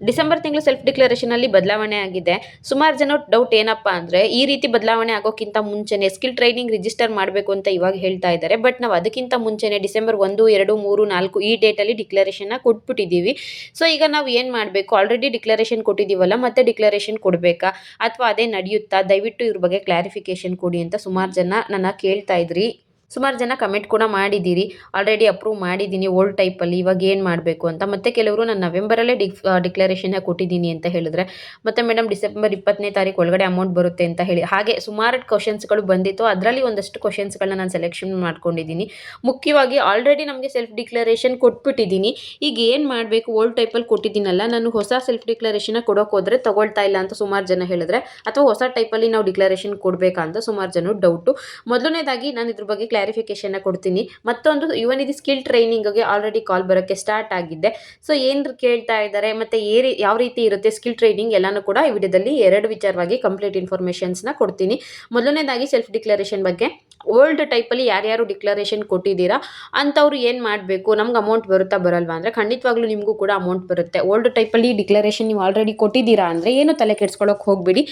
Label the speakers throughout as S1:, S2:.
S1: December ತಿಂಗಳು self ಡಿಕ್ಲರೇಷನಲ್ಲಿ ಬದಲಾವಣೆ ಆಗಿದೆ. ಸುಮಾರು ಜನ ಡೌಟ್ ಏನಪ್ಪ ಅಂದರೆ, ಈ ರೀತಿ ಬದಲಾವಣೆ ಆಗೋಕ್ಕಿಂತ ಮುಂಚೆನೇ ಸ್ಕಿಲ್ ಟ್ರೈನಿಂಗ್ ರಿಜಿಸ್ಟರ್ ಮಾಡಬೇಕು ಅಂತ ಇವಾಗ ಹೇಳ್ತಾ ಇದ್ದಾರೆ. ಬಟ್ ನಾವು ಅದಕ್ಕಿಂತ ಮುಂಚೆನೇ ಡಿಸೆಂಬರ್ ಒಂದು, ಎರಡು, ಮೂರು, ನಾಲ್ಕು ಈ ಡೇಟಲ್ಲಿ ಡಿಕ್ಲರೇಷನ್ನ ಕೊಟ್ಬಿಟ್ಟಿದ್ದೀವಿ. ಸೊ ಈಗ ನಾವು ಏನು ಮಾಡಬೇಕು? ಆಲ್ರೆಡಿ ಡಿಕ್ಲರೇಷನ್ ಕೊಟ್ಟಿದ್ದೀವಲ್ಲ, ಮತ್ತೆ ಡಿಕ್ಲರೇಷನ್ ಕೊಡಬೇಕಾ? ಅಥವಾ ಅದೇ ನಡೆಯುತ್ತಾ? ದಯವಿಟ್ಟು ಇವ್ರ ಬಗ್ಗೆ ಕ್ಲಾರಿಫಿಕೇಶನ್ ಕೊಡಿ ಅಂತ ಸುಮಾರು ಜನ ನನ್ನ ಕೇಳ್ತಾ ಇದ್ರಿ. ಸುಮಾರು ಜನ ಕಮೆಂಟ್ ಕೂಡ ಮಾಡಿದ್ದೀರಿ. ಆಲ್ರೆಡಿ ಅಪ್ರೂವ್ ಮಾಡಿದ್ದೀನಿ ಓಲ್ಡ್ ಟೈಪಲ್ಲಿ ಇವಾಗ ಏನು ಮಾಡಬೇಕು ಅಂತ. ಮತ್ತೆ ಕೆಲವರು ನಾನು ನವೆಂಬರಲ್ಲೇ ಡಿಕ್ ಡಿಕ್ಲರೇಷನ್ನ ಕೊಟ್ಟಿದ್ದೀನಿ ಅಂತ ಹೇಳಿದ್ರೆ, ಮತ್ತೆ ಮೇಡಮ್ ಡಿಸೆಂಬರ್ ಇಪ್ಪತ್ತನೇ ತಾರೀಕು ಒಳಗಡೆ ಅಮೌಂಟ್ ಬರುತ್ತೆ ಅಂತ ಹೇಳಿ. ಹಾಗೆ ಸುಮಾರು ಕ್ವಶನ್ಸ್ಗಳು ಬಂದಿತ್ತು. ಅದರಲ್ಲಿ ಒಂದಷ್ಟು ಕ್ವಶನ್ಸ್ಗಳನ್ನ ನಾನು ಸೆಲೆಕ್ಷನ್ ಮಾಡ್ಕೊಂಡಿದ್ದೀನಿ. ಮುಖ್ಯವಾಗಿ ಆಲ್ರೆಡಿ ನಮಗೆ ಸೆಲ್ಫ್ ಡಿಕ್ಲರೇಷನ್ ಕೊಟ್ಬಿಟ್ಟಿದ್ದೀನಿ. ಈಗ ಏನು ಮಾಡಬೇಕು? ಓಲ್ಡ್ ಟೈಪಲ್ಲಿ ಕೊಟ್ಟಿದ್ದೀನಲ್ಲ, ನಾನು ಹೊಸ ಸೆಲ್ಫ್ ಡಿಕ್ಲರೇಷನ್ನ ಕೊಡೋಕೆ ಹೋದರೆ ತಗೊಳ್ತಾ ಇಲ್ಲ ಅಂತ ಸುಮಾರು ಜನ ಹೇಳಿದ್ರೆ, ಅಥವಾ ಹೊಸ ಟೈಪಲ್ಲಿ ನಾವು ಡಿಕ್ಲರೇಷನ್ ಕೊಡಬೇಕಾ ಅಂತ ಸುಮಾರು ಜನ ಡೌಟು ಮೊದಲನೇದಾಗಿ ನಾನು ಇದ್ರ ಬಗ್ಗೆ ಕ್ಲಾರಿಫಿಕೇಶನ್ನ ಕೊಡ್ತೀನಿ. ಮತ್ತೊಂದು ಇವನ್ ಇದು ಸ್ಕಿಲ್ ಟ್ರೈನಿಂಗ್ಗೆ ಆಲ್ರೆಡಿ ಕಾಲ್ ಬರೋಕ್ಕೆ ಸ್ಟಾರ್ಟ್ ಆಗಿದೆ ಸೊ ಏನು ಕೇಳ್ತಾ ಇದ್ದಾರೆ ಮತ್ತು ಏ ಯಾವ ರೀತಿ ಇರುತ್ತೆ ಸ್ಕಿಲ್ ಟ್ರೈನಿಂಗ್ ಎಲ್ಲನೂ ಕೂಡ ಈ ವಿಡಿಯೋದಲ್ಲಿ ಎರಡು ವಿಚಾರವಾಗಿ ಕಂಪ್ಲೀಟ್ ಇನ್ಫಾರ್ಮೇಷನ್ಸ್ನ ಕೊಡ್ತೀನಿ. ಮೊದಲನೇದಾಗಿ ಸೆಲ್ಫ್ ಡಿಕ್ಲರೇಷನ್ ಬಗ್ಗೆ. ಓಲ್ಡ್ ಟೈಪಲ್ಲಿ ಯಾರ್ಯಾರು ಡಿಕ್ಲರೇಷನ್ ಕೊಟ್ಟಿದ್ದೀರಾ, ಅಂಥವ್ರು ಏನು ಮಾಡಬೇಕು? ನಮ್ಗೆ ಅಮೌಂಟ್ ಬರುತ್ತಾ ಬರಲ್ವಾ ಅಂದರೆ ಖಂಡಿತವಾಗ್ಲೂ ನಿಮಗೂ ಕೂಡ ಅಮೌಂಟ್ ಬರುತ್ತೆ. ಓಲ್ಡ್ ಟೈಪಲ್ಲಿ ಡಿಕ್ಲರೇಷನ್ ನೀವು ಆಲ್ರೆಡಿ ಕೊಟ್ಟಿದ್ದೀರಾ ಅಂದರೆ ಏನು ತಲೆ ಕೆಡ್ಸ್ಕೊಳೋಕೆ ಹೋಗಬೇಡಿ.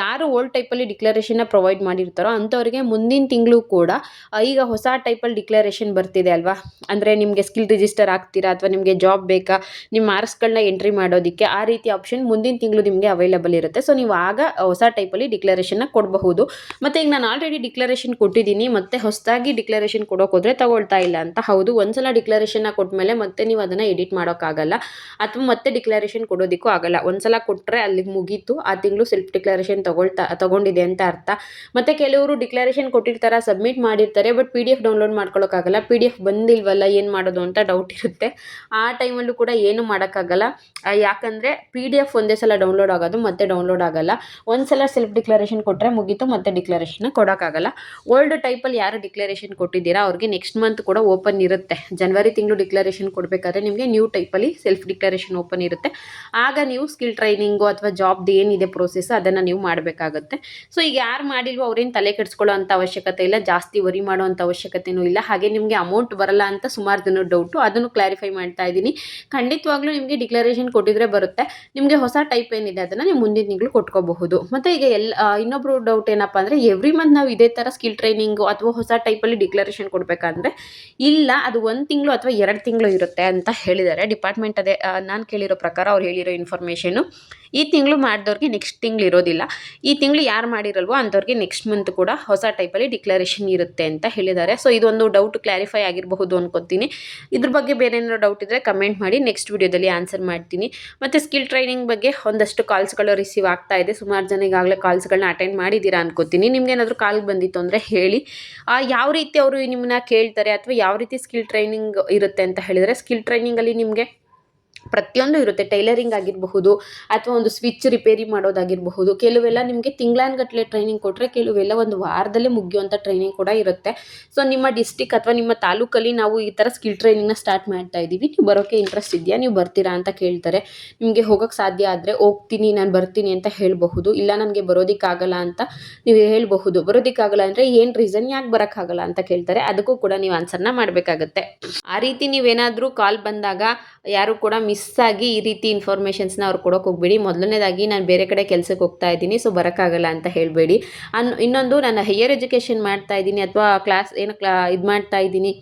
S1: ಯಾರು ಓಲ್ಡ್ ಟೈಪಲ್ಲಿ ಡಿಕ್ಲರೇಷನ್ನ ಪ್ರೊವೈಡ್ ಮಾಡಿರ್ತಾರೋ ಅಂಥವ್ರಿಗೆ ಮುಂದಿನ ತಿಂಗಳು ಕೂಡ ಈಗ ಹೊಸ ಟೈಪಲ್ಲಿ ಡಿಕ್ಲರೇಷನ್ ಬರ್ತಿದೆ ಅಲ್ವಾ? ಅಂದರೆ ನಿಮಗೆ ಸ್ಕಿಲ್ ರಿಜಿಸ್ಟರ್ ಆಗ್ತೀರಾ ಅಥವಾ ನಿಮಗೆ ಜಾಬ್ ಬೇಕಾ? ನಿಮ್ಮ ಮಾರ್ಕ್ಸ್ಗಳನ್ನ ಎಂಟ್ರಿ ಮಾಡೋದಕ್ಕೆ ಆ ರೀತಿ ಆಪ್ಷನ್ ಮುಂದಿನ ತಿಂಗಳು ನಿಮಗೆ ಅವೈಲೇಬಲ್ ಇರುತ್ತೆ. ಸೊ ನೀವು ಆಗ ಹೊಸ ಟೈಪಲ್ಲಿ ಡಿಕ್ಲರೇಷನ್ನ ಕೊಡಬಹುದು. ಮತ್ತು ಈಗ ನಾನು ಆಲ್ರೆಡಿ ಡಿಕ್ಲರೇಷನ್ ಕೊಟ್ಟಿದ್ದೀನಿ. ಮತ್ತೆ ಹೊಸದಾಗಿ ಡಿಕ್ಲರೇಷನ್ ಕೊಡೋಕೆ ಹೋದರೆ ತಗೊಳ್ತಾ ಇಲ್ಲ ಅಂತ. ಹೌದು, ಒಂದ್ಸಲ ಡಿಕ್ಲರೇಷನ್ನ ಕೊಟ್ಟಮೇಲೆ ಮತ್ತೆ ನೀವು ಅದನ್ನು ಎಡಿಟ್ ಮಾಡೋಕ್ಕಾಗಲ್ಲ. ಅಥವಾ ಮತ್ತೆ ಡಿಕ್ಲರೇಷನ್ ಕೊಡೋದಕ್ಕೂ ಆಗಲ್ಲ. ಒಂದ್ಸಲ ಕೊಟ್ಟರೆ ಅಲ್ಲಿಗೆ ಮುಗೀತು, ಆ ತಿಂಗಳು ಸೆಲ್ಫ್ ಡಿಕ್ಲರೇಷನ್ ತಗೊಳ್ತಾ, ತಗೊಂಡಿದೆ ಅಂತ ಅರ್ಥ. ಮತ್ತೆ ಕೆಲವರು ಡಿಕ್ಲರೇಷನ್ ಕೊಟ್ಟಿರ್ತಾರೆ ಸಬ್ಮಿಟ್ ಮಾಡಿರ್ತಾರೆ but P D F download ಮಾಡ್ಕೊಳ್ಳೋಕ್ಕಾಗಲ್ಲ P D F ಬಂದಿಲ್ವಲ್ಲ, ಏನು ಮಾಡೋದು ಅಂತ ಡೌಟ್ ಇರುತ್ತೆ. ಆ ಟೈಮಲ್ಲೂ ಕೂಡ ಏನು ಮಾಡೋಕ್ಕಾಗಲ್ಲ. ಯಾಕಂದರೆ ಪಿ ಡಿ ಎಫ್ ಒಂದೇ ಸಲ ಡೌನ್ಲೋಡ್ ಆಗೋದು, ಮತ್ತೆ ಡೌನ್ಲೋಡ್ ಆಗಲ್ಲ. ಒಂದು ಸಲ ಸೆಲ್ಫ್ ಡಿಕ್ಲರೇಷನ್ ಕೊಟ್ಟರೆ ಮುಗೀತು, ಮತ್ತೆ ಡಿಕ್ಲರೇಷನ್ ಕೊಡೋಕ್ಕಾಗಲ್ಲ. ಓಲ್ಡ್ ಟೈಪಲ್ಲಿ ಯಾರು ಡಿಕ್ಲರೇಷನ್ ಕೊಟ್ಟಿದ್ದೀರಾ, ಅವ್ರಿಗೆ ನೆಕ್ಸ್ಟ್ ಮಂತ್ ಕೂಡ ಓಪನ್ ಇರುತ್ತೆ. ಜನವರಿ ತಿಂಗಳು ಡಿಕ್ಲರೇಷನ್ ಕೊಡಬೇಕಾದ್ರೆ ನಿಮಗೆ ನ್ಯೂ ಟೈಪಲ್ಲಿ ಸೆಲ್ಫ್ ಡಿಕ್ಲರೇಷನ್ ಓಪನ್ ಇರುತ್ತೆ. ಆಗ ನೀವು ಸ್ಕಿಲ್ ಟ್ರೈನಿಂಗು ಅಥವಾ ಜಾಬ್ದು ಏನಿದೆ ಪ್ರೋಸೆಸ್ ಅದನ್ನು ನೀವು ಮಾಡಬೇಕಾಗುತ್ತೆ. ಸೊ ಈಗ ಯಾರು ಮಾಡಿಲ್ವೋ ಅವ್ರೇನು ತಲೆ ಕೆಡಿಸ್ಕೊಳ್ಳೋ ಅವಶ್ಯಕತೆ ಇಲ್ಲ, ಜಾಸ್ತಿ ವರಿ ಮಾಡೋ ಅವಶ್ಯಕತೆಯೂ ಇಲ್ಲ. ಹಾಗೆ ನಿಮಗೆ ಅಮೌಂಟ್ ಬರಲ್ಲ ಅಂತ ಸುಮಾರು ಜನ ಡೌಟು ಅದನ್ನು ಕ್ಲಾರಿಫೈ ಮಾಡ್ತಾ ಇದ್ದೀನಿ. ಖಂಡಿತವಾಗ್ಲೂ ನಿಮಗೆ ಡಿಕ್ಲರೇಷನ್ ಕೊಟ್ಟಿದ್ರೆ ಬರುತ್ತೆ. ನಿಮಗೆ ಹೊಸ ಟೈಪ್ ಏನಿದೆ ಅದನ್ನು ನೀವು ಮುಂದಿನ ತಿಂಗಳು ಕೊಟ್ಕೋಬಹುದು. ಮತ್ತು ಈಗ ಎಲ್ಲ ಇನ್ನೊಬ್ರು ಡೌಟ್ ಏನಪ್ಪ ಅಂದರೆ ಎವ್ರಿ ಮಂತ್ ನಾವು ಇದೇ ಥರ ಸ್ಕಿಲ್ ಟ್ರೈನಿಂಗು ಅಥವಾ ಹೊಸ ಟೈಪಲ್ಲಿ ಡಿಕ್ಲರೇಷನ್ ಕೊಡಬೇಕಂದ್ರೆ ಇಲ್ಲ, ಅದು ಒಂದು ತಿಂಗಳು ಅಥವಾ ಎರಡು ತಿಂಗಳು ಇರುತ್ತೆ ಅಂತ ಹೇಳಿದ್ದಾರೆ. ಡಿಪಾರ್ಟ್ಮೆಂಟ್ ಅದೇ ನಾನು ಕೇಳಿರೋ ಪ್ರಕಾರ ಅವ್ರು ಹೇಳಿರೋ ಇನ್ಫಾರ್ಮೇಷನು. ಈ ತಿಂಗಳು ಮಾಡಿದವ್ರಿಗೆ ನೆಕ್ಸ್ಟ್ ತಿಂಗಳು ಇರೋದಿಲ್ಲ. ಈ ತಿಂಗಳು ಯಾರು ಮಾಡಿರಲ್ವೋ ಅಂಥವ್ರಿಗೆ ನೆಕ್ಸ್ಟ್ ಮಂತ್ ಕೂಡ ಹೊಸ ಟೈಪಲ್ಲಿ ಡಿಕ್ಲರೇಷನ್ ಇರುತ್ತೆ ಅಂತ ಹೇಳಿದ್ದಾರೆ. ಸೊ, ಇದೊಂದು ಡೌಟ್ ಕ್ಲಾರಿಫೈ ಆಗಿರಬಹುದು ಅನ್ಕೋತೀನಿ. ಇದ್ರ ಬಗ್ಗೆ ಬೇರೆ ಏನಾದ್ರು ಡೌಟ್ ಇದ್ದರೆ ಕಮೆಂಟ್ ಮಾಡಿ, ನೆಕ್ಸ್ಟ್ ವಿಡಿಯೋದಲ್ಲಿ ಆನ್ಸರ್ ಮಾಡ್ತೀನಿ. ಮತ್ತು ಸ್ಕಿಲ್ ಟ್ರೈನಿಂಗ್ ಬಗ್ಗೆ ಒಂದಷ್ಟು ಕಾಲ್ಸ್ಗಳು ರಿಸೀವ್ ಆಗ್ತಾ ಇದೆ. ಸುಮಾರು ಜನ ಈಗಾಗಲೇ ಕಾಲ್ಸ್ಗಳನ್ನ ಅಟೆಂಡ್ ಮಾಡಿದ್ದೀರಾ ಅನ್ಕೋತೀನಿ. ನಿಮ್ಗೆ ಏನಾದರೂ ಕಾಲ್ ಬಂದಿತ್ತು ಅಂದರೆ ಹೇಳಿ. ಯಾವ ರೀತಿ ಅವರು ನಿಮ್ಮನ್ನ ಕೇಳ್ತಾರೆ ಅಥವಾ ಯಾವ ರೀತಿ ಸ್ಕಿಲ್ ಟ್ರೈನಿಂಗ್ ಇರುತ್ತೆ ಅಂತ ಹೇಳಿದರೆ ಸ್ಕಿಲ್ ಟ್ರೈನಿಂಗಲ್ಲಿ ನಿಮಗೆ ಪ್ರತಿಯೊಂದು ಇರುತ್ತೆ, ಟೈಲರಿಂಗ್ ಆಗಿರಬಹುದು ಅಥವಾ ಒಂದು ಸ್ವಿಚ್ ರಿಪೇರಿ ಮಾಡೋದಾಗಿರಬಹುದು. ಕೆಲವೆಲ್ಲ ನಿಮಗೆ ತಿಂಗಳಾನ್ಗಟ್ಲೆ ಟ್ರೈನಿಂಗ್ ಕೊಟ್ಟರೆ ಕೆಲವೆಲ್ಲ ಒಂದು ವಾರದಲ್ಲೇ ಮುಗಿಯುವಂಥ ಟ್ರೈನಿಂಗ್ ಕೂಡ ಇರುತ್ತೆ. ಸೊ ನಿಮ್ಮ ಡಿಸ್ಟಿಕ್ ಅಥವಾ ನಿಮ್ಮ ತಾಲೂಕಲ್ಲಿ ನಾವು ಈ ಥರ ಸ್ಕಿಲ್ ಟ್ರೈನಿಂಗ್ನ ಸ್ಟಾರ್ಟ್ ಮಾಡ್ತಾ ಇದ್ದೀವಿ ನೀವು ಬರೋಕ್ಕೆ ಇಂಟ್ರೆಸ್ಟ್ ಇದೆಯಾ, ನೀವು ಬರ್ತೀರಾ ಅಂತ ಕೇಳ್ತಾರೆ. ನಿಮಗೆ ಹೋಗೋಕ್ಕೆ ಸಾಧ್ಯ ಆದರೆ ಹೋಗ್ತೀನಿ, ನಾನು ಬರ್ತೀನಿ ಅಂತ ಹೇಳಬಹುದು. ಇಲ್ಲ ನನಗೆ ಬರೋದಕ್ಕಾಗಲ್ಲ ಅಂತ ನೀವು ಹೇಳಬಹುದು. ಬರೋದಕ್ಕಾಗಲ್ಲ ಅಂದರೆ ಏನು ರೀಸನ್ ಯಾಕೆ ಬರೋಕ್ಕಾಗಲ್ಲ ಅಂತ ಕೇಳ್ತಾರೆ. ಅದಕ್ಕೂ ಕೂಡ ನೀವು ಆನ್ಸರ್ನ ಮಾಡಬೇಕಾಗತ್ತೆ. ಆ ರೀತಿ ನೀವೇನಾದರೂ ಕಾಲ್ ಬಂದಾಗ ಯಾರು ಕೂಡ ಆಗಿ ಈ ರೀತಿ ಇನ್ಫಾರ್ಮೇಷನ್ಸ್ನ ಅವ್ರು ಕೊಡೋಕೆ ಹೋಗ್ಬೇಡಿ. ಮೊದಲನೇದಾಗಿ ನಾನು ಬೇರೆ ಕಡೆ ಕೆಲಸಕ್ಕೆ ಹೋಗ್ತಾ ಇದ್ದೀನಿ ಸೊ ಬರೋಕ್ಕಾಗಲ್ಲ ಅಂತ ಹೇಳಬೇಡಿ. ಅನ್ ಇನ್ನೊಂದು ನಾನು ಹೈಯರ್ ಎಜುಕೇಷನ್ ಮಾಡ್ತಾ ಇದ್ದೀನಿ, ಅಥವಾ ಕ್ಲಾಸ್ ಏನು ಕ್ಲಾ ಇದು ಮಾಡ್ತಾ ಇದ್ದೀನಿ.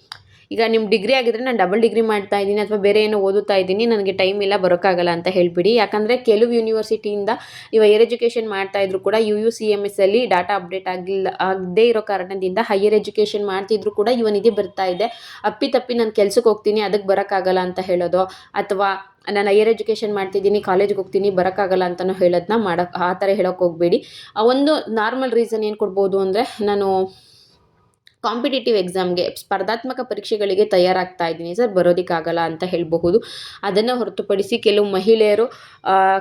S1: ಈಗ ನಿಮ್ಮ ಡಿಗ್ರಿ ಆಗಿದ್ದರೆ ನಾನು ಡಬಲ್ ಡಿಗ್ರಿ ಮಾಡ್ತಾ ಇದ್ದೀನಿ ಅಥವಾ ಬೇರೆ ಏನೋ ಓದುತ್ತಾ ಇದ್ದೀನಿ, ನನಗೆ ಟೈಮ್ ಇಲ್ಲ, ಬರೋಕ್ಕಾಗಲ್ಲ ಅಂತ ಹೇಳಿಬಿಡಿ. ಯಾಕಂದರೆ ಕೆಲವು ಯೂನಿವರ್ಸಿಟಿಯಿಂದ ಇವಾಗ ಹೈಯರ್ ಎಜುಕೇಷನ್ ಮಾಡ್ತಾ ಇದ್ರು ಕೂಡ U U C M S ಅಲ್ಲಿ ಡಾಟಾ ಅಪ್ಡೇಟ್ ಆಗಿಲ್ಲ, ಆಗದೇ ಇರೋ ಕಾರಣದಿಂದ ಹೈಯರ್ ಎಜುಕೇಷನ್ ಮಾಡ್ತಿದ್ರು ಕೂಡ ಇವನಿಗೆ ಬರ್ತಾ ಇದೆ. ಅಪ್ಪಿ ತಪ್ಪಿ ನಾನು ಕೆಲ್ಸಕ್ಕೆ ಹೋಗ್ತೀನಿ ಅದಕ್ಕೆ ಬರೋಕ್ಕಾಗಲ್ಲ ಅಂತ ಹೇಳೋದು. ಅಥವಾ ನಾನು ಹೈಯರ್ ಎಜುಕೇಷನ್ ಮಾಡ್ತಿದ್ದೀನಿ ಕಾಲೇಜ್ಗೆ ಹೋಗ್ತೀನಿ, ಬರೋಕ್ಕಾಗಲ್ಲ ಅಂತಲೂ ಹೇಳೋದನ್ನ ಮಾಡೋಕ್ಕೆ ಆ ಥರ ಹೇಳೋಕ್ಕೆ ಹೋಗಬೇಡಿ. ಒಂದು ನಾರ್ಮಲ್ ರೀಸನ್ ಏನು ಕೊಡ್ಬೋದು ಅಂದರೆ, ನಾನು ಕಾಂಪಿಟೇಟಿವ್ ಎಕ್ಸಾಮ್ಗೆ ಸ್ಪರ್ಧಾತ್ಮಕ ಪರೀಕ್ಷೆಗಳಿಗೆ ತಯಾರಾಗ್ತಾ ಇದ್ದೀನಿ ಸರ್, ಬರೋದಕ್ಕಾಗಲ್ಲ ಅಂತ ಹೇಳಬಹುದು. ಅದನ್ನು ಹೊರತುಪಡಿಸಿ ಕೆಲವು ಮಹಿಳೆಯರು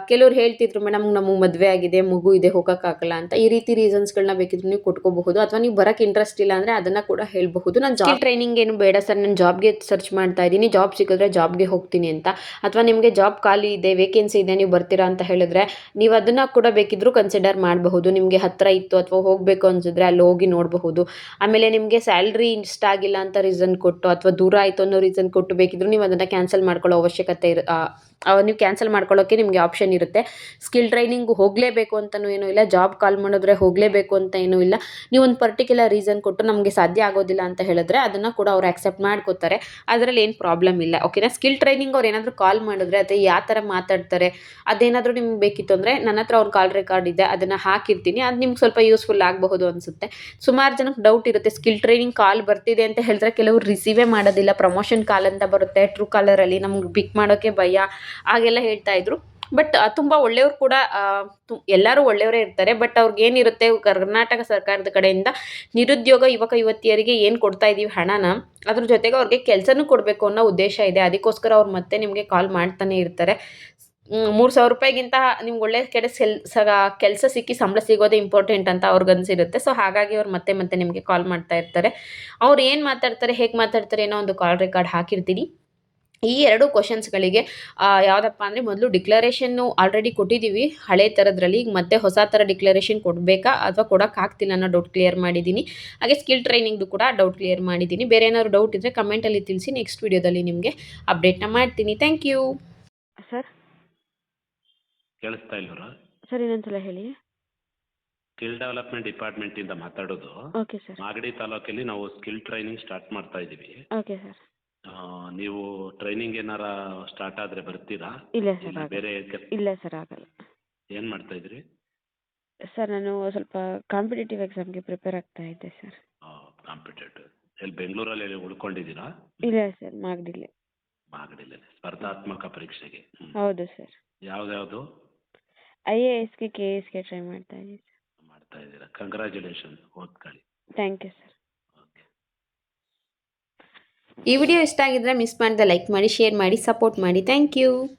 S1: ಕೆಲವ್ರು ಹೇಳ್ತಿದ್ರು ಮೇಡಮ್ ನಮಗೆ ಮದುವೆ ಆಗಿದೆ, ಮಗು ಇದೆ, ಹೋಗೋಕ್ಕಾಗಲ್ಲ ಅಂತ. ಈ ರೀತಿ ರೀಸನ್ಸ್ಗಳನ್ನ ಬೇಕಿದ್ರೆ ನೀವು ಕೊಟ್ಕೋಬಹುದು. ಅಥವಾ ನೀವು ಬರೋಕ್ಕೆ ಇಂಟ್ರೆಸ್ಟ್ ಇಲ್ಲ ಅಂದರೆ ಅದನ್ನು ಕೂಡ ಹೇಳಬಹುದು. ನಾನು ಜಾಬ್ ಟ್ರೈನಿಂಗ್ ಏನು ಬೇಡ ಸರ್, ನಾನು ಜಾಬ್ಗೆ ಸರ್ಚ್ ಮಾಡ್ತಾ ಇದ್ದೀನಿ. ಜಾಬ್ ಸಿಕ್ಕಿದ್ರೆ ಜಾಬ್ಗೆ ಹೋಗ್ತೀನಿ ಅಂತ. ಅಥವಾ ನಿಮಗೆ ಜಾಬ್ ಖಾಲಿ ಇದೆ ವೇಕೆನ್ಸಿ ಇದೆ, ನೀವು ಬರ್ತೀರಾ ಅಂತ ಹೇಳಿದ್ರೆ ನೀವು ಅದನ್ನು ಕೂಡ ಬೇಕಿದ್ರೂ ಕನ್ಸಿಡರ್ ಮಾಡಬಹುದು. ನಿಮಗೆ ಹತ್ತಿರ ಇತ್ತು ಅಥವಾ ಹೋಗಬೇಕು ಅನ್ಸಿದ್ರೆ ಅಲ್ಲಿ ಹೋಗಿ ನೋಡಬಹುದು. ಆಮೇಲೆ ನಿಮಗೆ ಸ್ಯಾಲ್ರಿ ಇಷ್ಟ ಆಗಿಲ್ಲ ಅಂತ ರೀಸನ್ ಕೊಟ್ಟು ಅಥವಾ ದೂರ ಆಯಿತು ಅನ್ನೋ ರೀಸನ್ ಕೊಟ್ಟು ಬೇಕಿದ್ರು ನೀವು ಅದನ್ನು ಕ್ಯಾನ್ಸಲ್ ಮಾಡ್ಕೊಳ್ಳೋ ಅವಶ್ಯಕತೆ ಇರ ನೀವು ಕ್ಯಾನ್ಸಲ್ ಮಾಡ್ಕೊಳ್ಳೋಕ್ಕೆ ನಿಮಗೆ ಆಪ್ಷನ್ ಇರುತ್ತೆ. ಸ್ಕಿಲ್ ಟ್ರೈನಿಂಗ್ ಹೋಗಲೇಬೇಕು ಅಂತಲೂ ಏನೂ ಇಲ್ಲ. ಜಾಬ್ ಕಾಲ್ ಮಾಡಿದ್ರೆ ಹೋಗಲೇಬೇಕು ಅಂತ ಏನೂ ಇಲ್ಲ. ನೀವು ಒಂದು ಪರ್ಟಿಕ್ಯುಲರ್ ರೀಸನ್ ಕೊಟ್ಟು ನಮಗೆ ಸಾಧ್ಯ ಆಗೋದಿಲ್ಲ ಅಂತ ಹೇಳಿದ್ರೆ ಅದನ್ನು ಕೂಡ ಅವ್ರು ಆಕ್ಸೆಪ್ಟ್ ಮಾಡ್ಕೋತಾರೆ. ಅದರಲ್ಲಿ ಏನು ಪ್ರಾಬ್ಲಮ್ ಇಲ್ಲ. ಓಕೆನಾ ಸ್ಕಿಲ್ ಟ್ರೈನಿಂಗ್ ಅವ್ರು ಏನಾದರೂ ಕಾಲ್ ಮಾಡಿದ್ರೆ ಅದೇ ಯಾವ ಥರ ಮಾತಾಡ್ತಾರೆ, ಅದೇನಾದರೂ ನಿಮ್ಗೆ ಬೇಕಿತ್ತು ಅಂದರೆ ನನ್ನ ಹತ್ರ ಅವ್ರ ಕಾಲ್ ರೆಕಾರ್ಡ್ ಇದೆ, ಅದನ್ನು ಹಾಕಿರ್ತೀನಿ. ಅದು ನಿಮ್ಗೆ ಸ್ವಲ್ಪ ಯೂಸ್ಫುಲ್ ಆಗಬಹುದು ಅನಿಸುತ್ತೆ. ಸುಮಾರು ಜನಕ್ಕೆ ಡೌಟ್ ಇರುತ್ತೆ. ಸ್ಕಿಲ್ ಟ್ರೈನಿಂಗ್ ಕಾಲ್ ಬರ್ತಿದೆ ಅಂತ ಹೇಳಿದ್ರೆ ಕೆಲವರು ರಿಸೀವೇ ಮಾಡೋದಿಲ್ಲ. ಪ್ರಮೋಷನ್ ಕಾಲ್ ಅಂತ ಬರುತ್ತೆ. ಟ್ರೂ ಕಾಲರಲ್ಲಿ ನಮ್ಗೆ ಪಿಕ್ ಮಾಡೋಕ್ಕೆ ಭಯ. ಹಾಗೆಲ್ಲ ಹೇಳ್ತಾ ಇದ್ರು. ಬಟ್ ತುಂಬ ಒಳ್ಳೆಯವ್ರು ಕೂಡ ಎಲ್ಲರೂ ಒಳ್ಳೆಯವರೇ ಇರ್ತಾರೆ. ಬಟ್ ಅವ್ರಿಗೇನಿರುತ್ತೆ ಕರ್ನಾಟಕ ಸರ್ಕಾರದ ಕಡೆಯಿಂದ ನಿರುದ್ಯೋಗ ಯುವಕ ಯುವತಿಯರಿಗೆ ಏನು ಕೊಡ್ತಾ ಇದ್ದೀವಿ ಹಣನ, ಅದ್ರ ಜೊತೆಗೆ ಅವ್ರಿಗೆ ಕೆಲಸನೂ ಕೊಡಬೇಕು ಅನ್ನೋ ಉದ್ದೇಶ ಇದೆ. ಅದಕ್ಕೋಸ್ಕರ ಅವ್ರು ಮತ್ತೆ ನಿಮಗೆ ಕಾಲ್ ಮಾಡ್ತಾನೆ ಇರ್ತಾರೆ. ಮೂರು ಸಾವಿರ ರೂಪಾಯಿಗಿಂತ ನಿಮ್ಗೆ ಒಳ್ಳೆ ಕಡೆ ಸೆಲ್ ಕೆಲಸ ಸಿಕ್ಕಿ ಸಂಬಳ ಸಿಗೋದೇ ಇಂಪಾರ್ಟೆಂಟ್ ಅಂತ ಅವ್ರಿಗೆ ಅನಿಸಿರುತ್ತೆ. ಸೊ ಹಾಗಾಗಿ ಅವ್ರು ಮತ್ತೆ ಮತ್ತೆ ನಿಮಗೆ ಕಾಲ್ ಮಾಡ್ತಾ ಇರ್ತಾರೆ. ಅವ್ರು ಏನು ಮಾತಾಡ್ತಾರೆ, ಹೇಗೆ ಮಾತಾಡ್ತಾರೆ ಏನೋ ಒಂದು ಕಾಲ್ ರೆಕಾರ್ಡ್ ಹಾಕಿರ್ತೀನಿ. ಈ ಎರಡು ಕ್ವಶನ್ಸ್ಗಳಿಗೆ ಯಾವುದಪ್ಪ ಅಂದರೆ ಮೊದಲು ಡಿಕ್ಲರೇಷನ್ನು ಆಲ್ರೆಡಿ ಕೊಟ್ಟಿದ್ದೀವಿ ಹಳೆ ಥರದ್ರಲ್ಲಿ ಈಗ ಮತ್ತೆ ಹೊಸ ಥರ ಡಿಕ್ಲರೇಷನ್ ಕೊಡಬೇಕಾ ಅಥವಾ ಕೊಡೋಕ್ಕಾಗ್ತಿಲ್ಲ ಅನ್ನೋ ಡೌಟ್ ಕ್ಲಿಯರ್ ಮಾಡಿದ್ದೀನಿ ಹಾಗೆ ಸ್ಕಿಲ್ ಟ್ರೈನಿಂಗ್ದು ಕೂಡ ಡೌಟ್ ಕ್ಲಿಯರ್ ಮಾಡಿದ್ದೀನಿ ಬೇರೆ ಏನಾದ್ರು ಡೌಟ್ ಇದ್ದರೆ ಕಮೆಂಟಲ್ಲಿ ತಿಳಿಸಿ ನೆಕ್ಸ್ಟ್ ವೀಡಿಯೋದಲ್ಲಿ ನಿಮಗೆ ಅಪ್ಡೇಟ್ನ ಮಾಡ್ತೀನಿ. ಥ್ಯಾಂಕ್ ಯು
S2: ಸರ್
S3: ಕೇಳಿಸ್ತಾ ಇಲ್ವರ?
S2: ಸರ್ ಇನ್ನೊಂದ್ಸಲ ಹೇಳಿ.
S3: ಸ್ಕಿಲ್ ಡೆವಲಪ್ಮೆಂಟ್ ಡಿಪಾರ್ಟ್ಮೆಂಟಿಂದ ಮಾತಾಡೋದು.
S2: ಓಕೆ ಸರ್
S3: ಮಾಗಡಿ ತಾಲೂಕಲ್ಲಿ ನಾವು ಸ್ಕಿಲ್ ಟ್ರೈನಿಂಗ್ ಸ್ಟಾರ್ಟ್ ಮಾಡ್ತಾ ಇದ್ದೀವಿ
S2: ಓಕೆ ಸರ್
S3: ನೀವು ಟ್ರೈನಿಂಗ್ ಏನಾರ ಸ್ಟಾರ್ಟ್ ಆದರೆ ಬರ್ತೀರಾ?
S2: ಇಲ್ಲ ಸರ್
S3: ಇಲ್ಲ
S2: ಆಗಲ್ಲ.
S3: ಬೇರೆ ಕೆಲ್
S2: ಇಲ್ಲ ಸರ್ ಆಗಲ್ಲ.
S3: ಏನು ಮಾಡ್ತಾ ಇದ್ರಿ?
S2: ಸರ್ ನಾನು ಸ್ವಲ್ಪ ಕಾಂಪಿಟೇಟಿವ್ ಎಕ್ಸಾಮ್ಗೆ ಪ್ರಿಪೇರ್ ಆಗ್ತಾ ಇದ್ದೆ ಸರ್.
S3: ಕಾಂಪಿಟೇಟಿವ್ ಎಲ್ಲಿ ಬೆಂಗಳೂರಲ್ಲಿ ಎಲ್ಲಿ ಉಳ್ಕೊಂಡಿದ್ದೀರಾ?
S2: ಇಲ್ಲ ಸರ್ ಮಾಗಡಿಲಿ.
S3: ಮಾಗಡಿಯಲ್ಲಿ ಸ್ಪರ್ಧಾತ್ಮಕ ಪರೀಕ್ಷೆಗೆ.
S2: ಹೌದು ಸರ್.
S3: ಯಾವ್ದ್ಯಾವ್ದು?
S2: ಐ ಎ ಎಸ್ಗೆ ಕೆ ಎಸ್ಗೆ ಟ್ರೈ ಮಾಡ್ತಾ ಇದ್ದೀನಿ ಸರ್.
S3: ಮಾಡ್ತಾ ಇದ್ದೀರಾ. ಕಂಗ್ರ್ಯಾಚುಲೇಷನ್ ಓದ್ಕೊಳ್ಳಿ.
S2: ಥ್ಯಾಂಕ್ ಯು ಸರ್
S1: ಈ ವಿಡಿಯೋ ಇಷ್ಟ ಆಗಿದ್ರೆ ಮಿಸ್ ಮಾಡಿದ ಲೈಕ್ ಮಾಡಿ ಶೇರ್ ಮಾಡಿ ಸಪೋರ್ಟ್ ಮಾಡಿ. Thank you.